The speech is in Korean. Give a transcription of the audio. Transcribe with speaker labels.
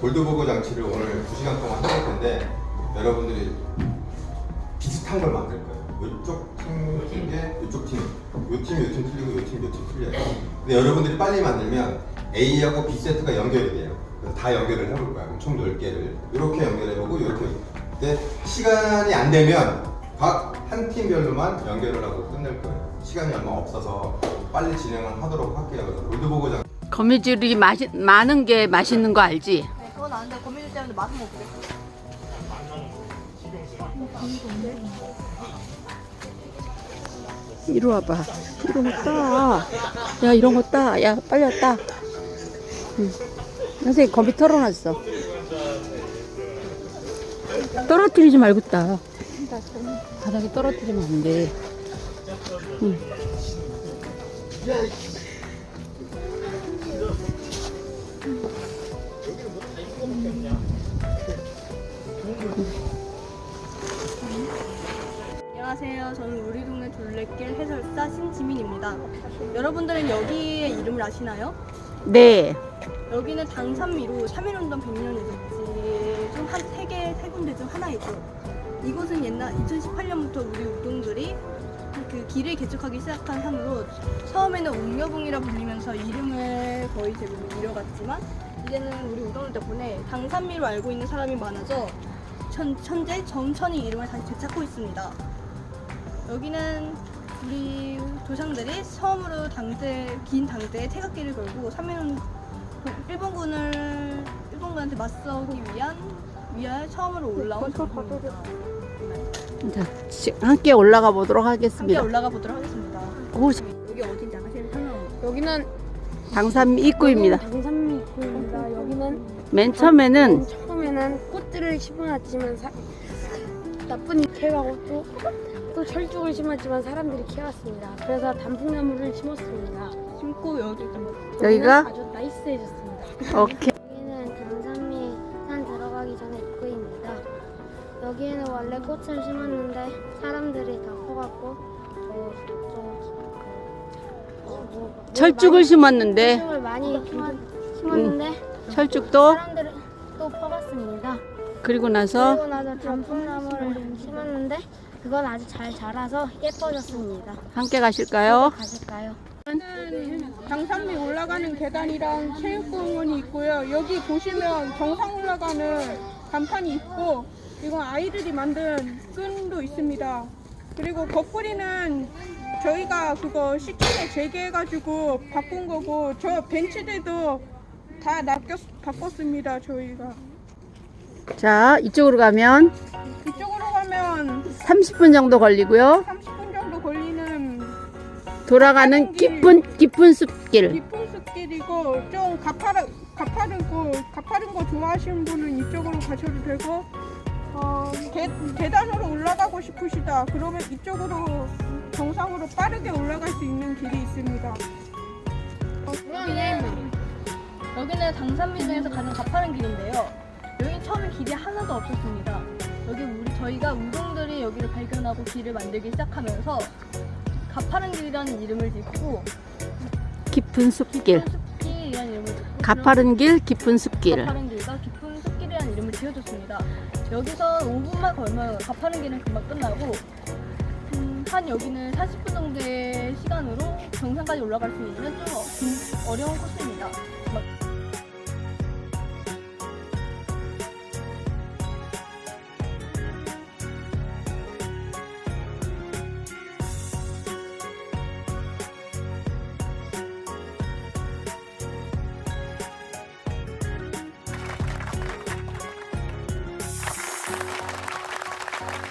Speaker 1: 골드보고 장치를 오늘 2시간 동안 해볼 텐데 여러분들이 비슷한 걸 만들 거예요. 이쪽 팀에 이쪽 팀, 이 팀이 이팀 틀리고 이 팀이 이팀 틀려요. 근데 여러분들이 빨리 만들면 A하고 B 세트가 연결이 돼요. 그래서 다 연결을 해볼 거야. 총 10개를 이렇게 연결해보고 이렇게. 근데 시간이 안 되면 각 한 팀별로만 연결을 하고 끝낼 거예요. 시간이 얼마 없어서 빨리 진행을 하도록 할게요. 그래서 골드보고 장
Speaker 2: 거미줄이 마시, 많은 게 맛있는 거 알지?
Speaker 3: 네, 그건 아는데 고민일 때문에 맛은 못 보겠어.
Speaker 2: 이리 와봐. 이런 거 따. 야, 이런 거 따. 야, 빨리 와, 따. 응. 선생님, 거미 털어놨어. 떨어뜨리지 말고 따. 바닥에 떨어뜨리면 안 돼. 응.
Speaker 3: 안녕하세요. 저는 우리 동네 둘레길 해설사 신지민입니다. 여러분들은 여기의 이름을 아시나요?
Speaker 2: 네.
Speaker 3: 여기는 당산미로 3.1운동 100년이 됐지 좀한 세 개, 세 군데 중 하나이죠. 이곳은 옛날 2018년부터 우리 우동들이 그 길을 개척하기 시작한 산으로 처음에는 웅녀봉이라 불리면서 이름을 거의 대부분 잃어갔지만 이제는 우리 우동들 덕분에 당산미로 알고 있는 사람이 많아져 천, 현재 점천이 이름을 다시 되찾고 있습니다. 여기는 우리 조상들이 처음으로 당대 긴 당대에 태극기를 걸고 3.1운 일본군을 일본군한테 맞서기 위한 위하여 처음으로 올라온 전투입니다.
Speaker 2: 자, 지- 함께 올라가 보도록
Speaker 3: 함께
Speaker 2: 하겠습니다.
Speaker 3: 올라가 보도록 하겠습니다.
Speaker 2: 오,
Speaker 3: 여기 어딘지 아세요? 설명.
Speaker 4: 여기는
Speaker 2: 당산 입구입니다.
Speaker 4: 당산미 입구입니다. 여기는
Speaker 2: 맨 처음에는
Speaker 4: 맨 처음에는 꽃들을 심어놨지만 사, 나쁜 이 캐가고 또, 또 철쭉을 심었지만 사람들이 캐왔습니다. 그래서 단풍나무를 심었습니다.
Speaker 3: 심고 여기 좀
Speaker 2: 여기가
Speaker 4: 아주 나이스해졌습니다.
Speaker 2: 오케이.
Speaker 5: 여기는 당산리 산 들어가기 전에 입구입니다. 여기에는 원래 꽃을 심었는데 사람들이 다 커갖고 어, 좀 어, 뭐,
Speaker 2: 철쭉을 심었는데
Speaker 5: 철쭉을 많이 심었, 심었는데
Speaker 2: 철쭉도
Speaker 5: 사람들이 또 퍼갔습니다.
Speaker 2: 그리고 나서
Speaker 5: 그리고 나서 단풍나무를 심었는데 그건 아주 잘 자라서 예뻐졌습니다.
Speaker 2: 함께 가실까요?
Speaker 5: 가실까요?
Speaker 6: 당산리 올라가는 계단이랑 체육공원이 있고요. 여기 보시면 정상 올라가는 간판이 있고 이건 아이들이 만든 끈도 있습니다. 그리고 거꾸리는 저희가 그거 시청에 재개해가지고 바꾼 거고 저 벤치들도 다 낚였, 바꿨습니다. 저희가
Speaker 2: 자, 이쪽으로 가면
Speaker 6: 이쪽으로 가면
Speaker 2: 30분 정도 걸리고요.
Speaker 6: 30분 정도 걸리는
Speaker 2: 돌아가는 깊은 깊은 숲길.
Speaker 6: 깊은 숲길이고 좀 가파르, 가파르고 가파른 거 좋아하시는 분은 이쪽으로 가셔도 되고 어, 계, 계단으로 올라가고 싶으시다 그러면 이쪽으로 정상으로 빠르게 올라갈 수 있는 길이 있습니다.
Speaker 3: 여기는 당산미 중에서 가장 가파른 길인데요. 여기 처음에 길이 하나도 없었습니다. 여기 우리 저희가 우동들이 여기를 발견하고 길을 만들기 시작하면서 가파른 길이라는 이름을 짓고
Speaker 2: 깊은 숲길.
Speaker 3: 깊은 숲길이라는 이름을 짓고
Speaker 2: 가파른 길, 깊은 숲길.
Speaker 3: 가파른 길과 깊은 숲길이라는 이름을 지어줬습니다. 여기서 5분만 걸면 가파른 길은 금방 끝나고 음, 한 여기는 40분 정도의 시간으로 정상까지 올라갈 수 있는 좀 어- 긴- 어려운 코스입니다. 막